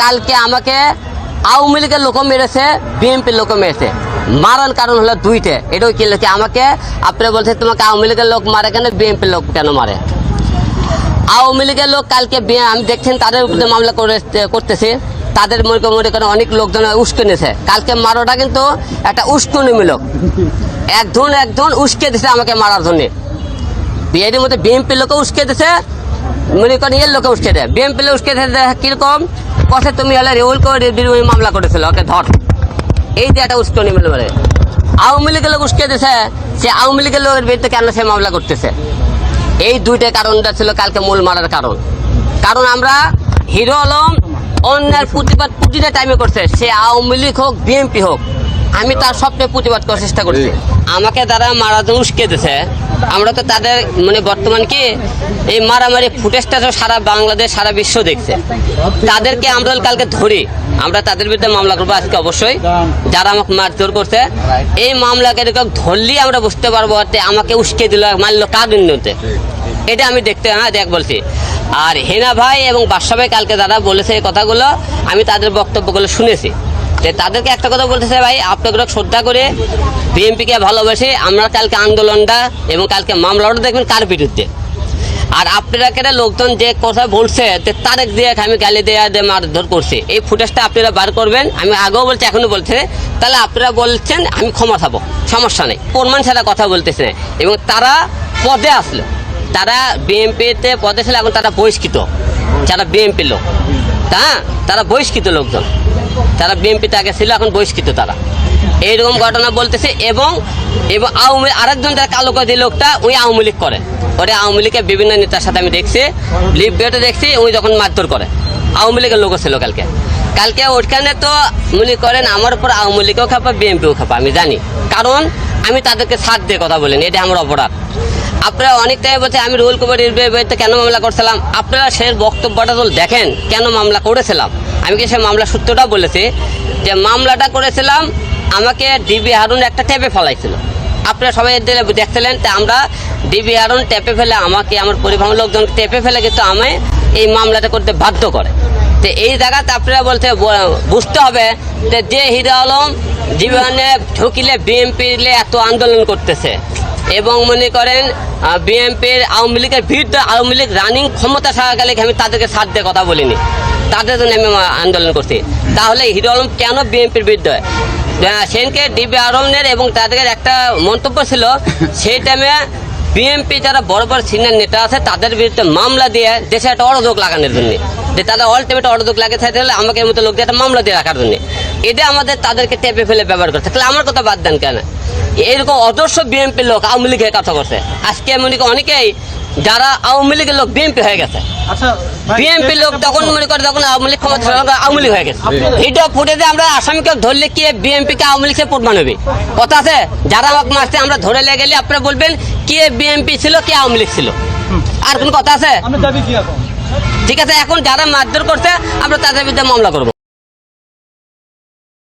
কালকে আমাকে আওয়ামী লীগের লোকও মেরেছে, বিএনপির লোকও মেরেছে। মারার কারণ হলো দুইটে। এটাও কি কি আমাকে, আপনারা বলছে তোমাকে আওয়ামী লীগের লোক মারে কেন, বিএনপির লোক কেন মারে? আওয়ামী লীগের লোক কালকে আমি দেখছেন তাদের উপরে মামলা করে করতেছে। তাদের মনে মনে করেন অনেক লোকজন উস্কে নিয়েছে। কালকে মারাটা কিন্তু একটা উস্কনিমূলক একজন একজন উস্কে দিছে আমাকে মারার জন্য। বিয়ের মধ্যে বিএনপির লোকে উস্কে দিছে, মনে করেন এর লোকে উস্কে দেয়। বিএনপি লোক উস্কে দিতে কীরকম? কথা তুমি হলে রেউল করে বিরোধী মামলা করেছিল ওকে ধর। এই যে একটা উস্কনি মিলে বলে আওয়ামী লীগের লোক উস্কে দিছে সে আওয়ামী লীগের লোকের বিরুদ্ধে কেন সে মামলা করতেছে? এই দুইটা কারণটা ছিল কালকে মূল মারার কারণ। কারণ আমরা হিরো আলম অন্যের প্রতিবাদ প্রতিটা টাইমে করছে সে আওয়ামী লীগ হোক বিএনপি হোক আমি তার স্বপ্নে প্রতিবাদ করার চেষ্টা করছি। আমাকে তারা মারা উস্কে দিছে আমরা তো তাদের মানে বর্তমান কি এই মারামারি ফুটেজটা তো সারা বাংলাদেশ, সারা বিশ্ব দেখছে। তাদেরকে আমরা কালকে ধরি। আমরা তাদের বিরুদ্ধে মামলা করব আজকে অবশ্যই। যারা আমাকে মারধর করছে, এই মামলাকে এরকম ধরলেই আমরা বুঝতে পারব আমাকে উস্কে দিল, মারলো কার এটা আমি দেখতে হ্যাঁ দেখ বলছি। আর হেনা ভাই এবং বাদশা ভাই কালকে দাদা বলেছে এই কথাগুলো, আমি তাদের বক্তব্যগুলো শুনেছি। তাদেরকে একটা কথা বলতেছে ভাই আপনাকে শ্রদ্ধা করে বিএনপিকে ভালোবাসে, আমরা কালকে আন্দোলনটা এবং কালকে মামলাটা দেখবেন কার বিরুদ্ধে। আর আপনারা কেটে লোকজন যে কথা বলছে, যে তারেক দিয়ে আমি গালি দেওয়া দিয়ে মারধর করছি, এই ফুটেজটা আপনারা বার করবেন। আমি আগেও বলছি, এখনও বলছে তাহলে আপনারা বলছেন, আমি ক্ষমা থাকব সমস্যা নেই। প্রমাণ ছাড়া কথা বলতেছে। এবং তারা পদে আসলো। তারা বিএনপিতে পদে ছিল, এখন তারা বহিষ্কৃত। যারা বিএনপি লোক তা তারা বহিষ্কৃত লোকজন। তারা বিএনপিতে আগে ছিল, এখন বহিষ্কৃত তারা। এইরকম ঘটনা বলতেছে এবং এবং আওয়ামী আরেকজন যারা কালো কাজি লোকটা ওই আওয়ামী লীগ করে। ওটা আওয়ামী লীগের বিভিন্ন নেতার সাথে আমি দেখছি, লিপ বেটে দেখছি ওই যখন মারধর করে। আওয়ামী লীগের লোকও ছিল কালকে। কালকে ওইখানে তো মনে করেন, আমার উপর আওয়ামী লীগও খাপা, বিএনপিও খাপা। আমি জানি। কারণ আমি তাদেরকে সাথ দিয়ে কথা বলিনি, এটা আমার অপরাধ। আপনারা অনেক টাইম বলছে, আমি রুল বিরুদ্ধে কেন মামলা করছিলাম? আপনারা সে বক্তব্যটা তো দেখেন, কেন মামলা করেছিলাম? আমি কি সে মামলা সূত্রটা বলেছি? যে মামলাটা করেছিলাম, আমাকে ডিবি হারুন একটা ট্যাপে ফেলাইছিল। আপনারা সবাই দেখছিলেন, তা আমরা ডিবি হারুন ট্যাপে ফেলে আমাকে, আমার পরিবহন লোকজন ট্যাপে ফেলে কিন্তু আমায় এই মামলাটা করতে বাধ্য করে। তো এই জায়গাতে আপনারা বলতে বুঝতে হবে যে হিরো আলম জীবনে ঢুকিলে বিএনপি এত আন্দোলন করতেছে। এবং মনে করেন বিএনপির আওয়ামী লীগের বিরুদ্ধে আওয়ামী লীগ রানিং ক্ষমতা থাকাকালে আমি তাদেরকে সাথ দিয়ে কথা বলিনি? তাদের জন্য আমি আন্দোলন করছি। তাহলে হিরো আলম কেন বিএনপির বিরুদ্ধে? সেনকে ডিবি আলমের এবং তাদের একটা মন্তব্য ছিল সেই টাইমে বিএনপি যারা বড় বড় সিনিয়র নেতা আছে তাদের বিরুদ্ধে মামলা দিয়ে দেশে একটা অরযোগ লাগানোর জন্য। যে তারা অল্টিমেট অরযোগ লাগে তাহলে আমাকে মতো লোক দিয়ে একটা মামলা দিয়ে রাখার জন্য। এটা আমাদের তাদেরকে টেপে ফেলে ব্যবহার করছে। তাহলে আমার কথা বাদ দেন কেন? এরকম অদর্শ বিএনপির লোক আওয়ামী লীগের কথা করছে। আজকে মনে করি অনেকেই যারা আওয়ামী লীগের লোক বিএনপি হয়ে গেছে। আচ্ছা বিএনপি লোক তখন মনে করে তখন আওয়ামী লীগ ক্ষমতা আওয়ামী লীগ হয়ে গেছে। এটা ফুটেজে আমরা আসামিকে ধরলে কি বিএনপি কে আওয়ামী লীগ সে প্রমাণ হবে? কথা আছে যারা আমাকে মারছে আমরা ধরে লেগে গেলে আপনারা বলবেন কে বিএনপি ছিল কে আওয়ামী লীগ ছিল। আর কোন কথা আছে? ঠিক আছে এখন যারা মারধর করছে আমরা তাদের বিরুদ্ধে মামলা করব।